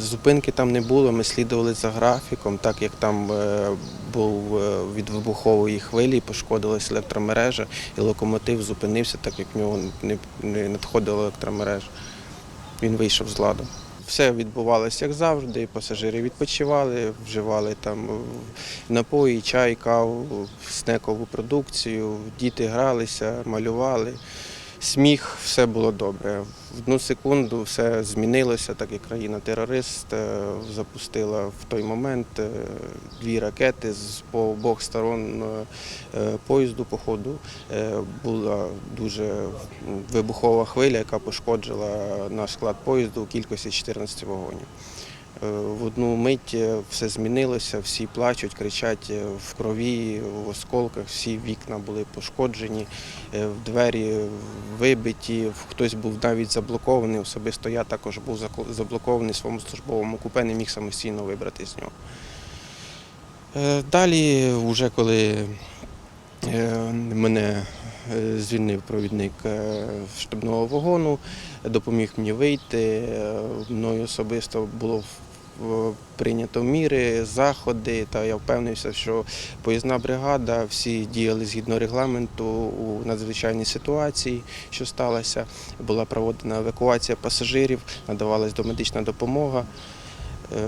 Зупинки там не було, ми слідували за графіком, так як там е, був е, від вибухової хвилі, пошкодилась електромережа, і локомотив зупинився, так як в нього не, надходила електромережа. Він вийшов з ладу. Все відбувалося як завжди. Пасажири відпочивали, вживали там е, напої, чай, каву, снекову продукцію, діти гралися, малювали. Сміх, все було добре. В одну секунду все змінилося, так як країна-терорист е, запустила в той момент е, дві ракети з по обох сторон е, поїзду. По ходу Е, була дуже вибухова хвиля, яка пошкоджила наш склад поїзду у кількості 14 вагонів. Е, В одну мить е, все змінилося, всі плачуть, кричать е, в крові, в осколках, всі вікна були пошкоджені, двері вибиті, хтось був навіть заблокований. Особисто я також був заблокований в своєму службовому купе, не міг самостійно вибрати з нього. Далі, вже коли мене звільнив провідник штабного вагону, допоміг мені вийти. Мною особисто було прийнято міри, заходи, та я впевнився, що поїзна бригада всі діяли згідно регламенту у надзвичайній ситуації, що сталося. Була проводена евакуація пасажирів, надавалась домедична допомога. Е,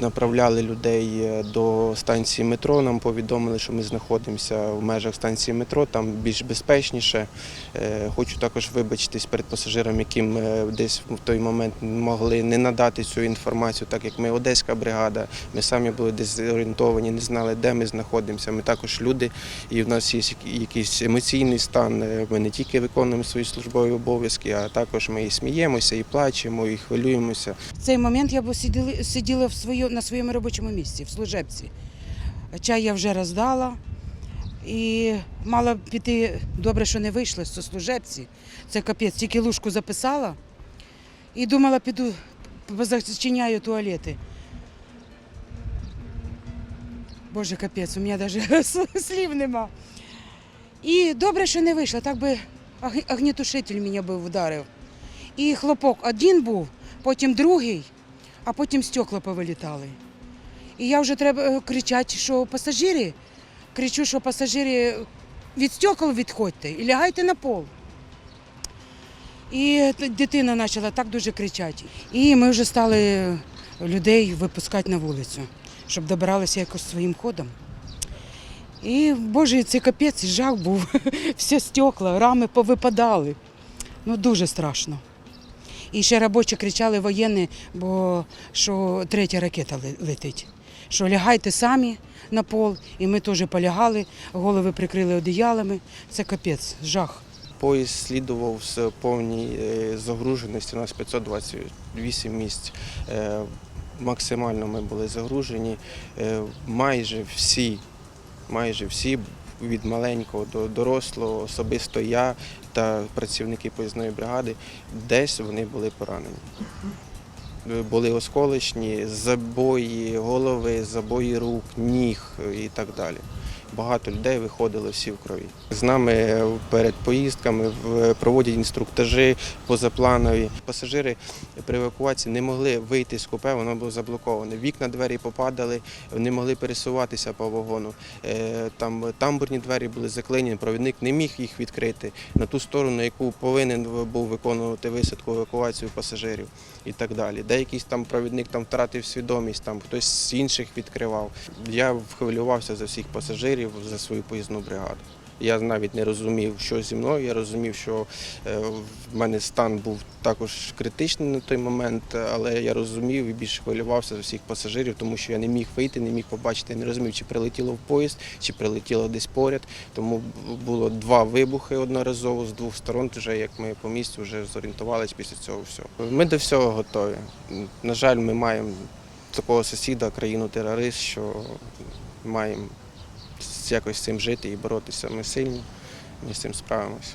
Направляли людей е, до станції метро. Нам повідомили, що ми знаходимося в межах станції метро, там більш безпечніше. Е, Хочу також вибачитись перед пасажирами, яким десь в той момент могли не надати цю інформацію, так як ми одеська бригада. Ми самі були дезорієнтовані, не знали, де ми знаходимося. Ми також люди, і в нас є якийсь емоційний стан. Ми не тільки виконуємо свої службові обов'язки, а також ми і сміємося, і плачемо, і хвилюємося. В цей момент я б сиділа, сиділа в свою, на своєму робочому місці, в служебці. Чай я вже роздала і мала піти, добре, що не вийшла з служебці. Це капець, тільки лужку записала і думала, піду, зачиняю туалети. Боже, капець, у мене навіть слів нема. І добре, що не вийшла, так би огнетушитель мене би вдарив. І хлопок один був, потім другий, а потім стекла повилітали. І я вже треба е, кричати, що пасажири, кричу, що пасажири від стекол відходьте і лягайте на пол. І дитина почала так дуже кричати. І ми вже стали людей випускати на вулицю, щоб добиралися якось своїм ходом. І, боже, це капець, жах був. Всі стекла, рами повипадали. Ну, дуже страшно. І ще робочі кричали воєнні, бо що третя ракета летить. Що лягайте самі на пол, і ми теж полягали, голови прикрили одіялами. Це капець, жах. Поїзд слідував з повній е, загруженості. У нас 528 місць. Е, Максимально ми були загружені. Е, Майже всі, майже всі від маленького до дорослого, особисто я та працівники поїзної бригади, десь вони були поранені. Були осколочні, забої голови, забої рук, ніг і так далі. Багато людей виходили всі в крові. З нами перед поїздками проводять інструктажі позапланові. Пасажири при евакуації не могли вийти з купе, воно було заблоковане. Вікна двері попадали, не могли пересуватися по вагону. Е, Там тамбурні двері були заклинені, провідник не міг їх відкрити на ту сторону, яку повинен був виконувати висадку евакуацію пасажирів і так далі. Деякий там провідник там втратив свідомість, там хтось з інших відкривав. Я хвилювався за всіх пасажирів, за свою поїзну бригаду. Я навіть не розумів, що зі мною. Я розумів, що е, в мене стан був також критичний на той момент, але я розумів і більше хвилювався за всіх пасажирів, тому що я не міг вийти, не міг побачити, я не розумів, чи прилетіло в поїзд, чи прилетіло десь поряд. Тому було два вибухи одноразово з двох сторон. Вже як ми по місцю вже зорієнтувалися після цього всього. Ми до всього готові. На жаль, ми маємо такого сусіда, країну терорист, що маємо якось з цим жити і боротися. Ми сильні, ми з цим справимося.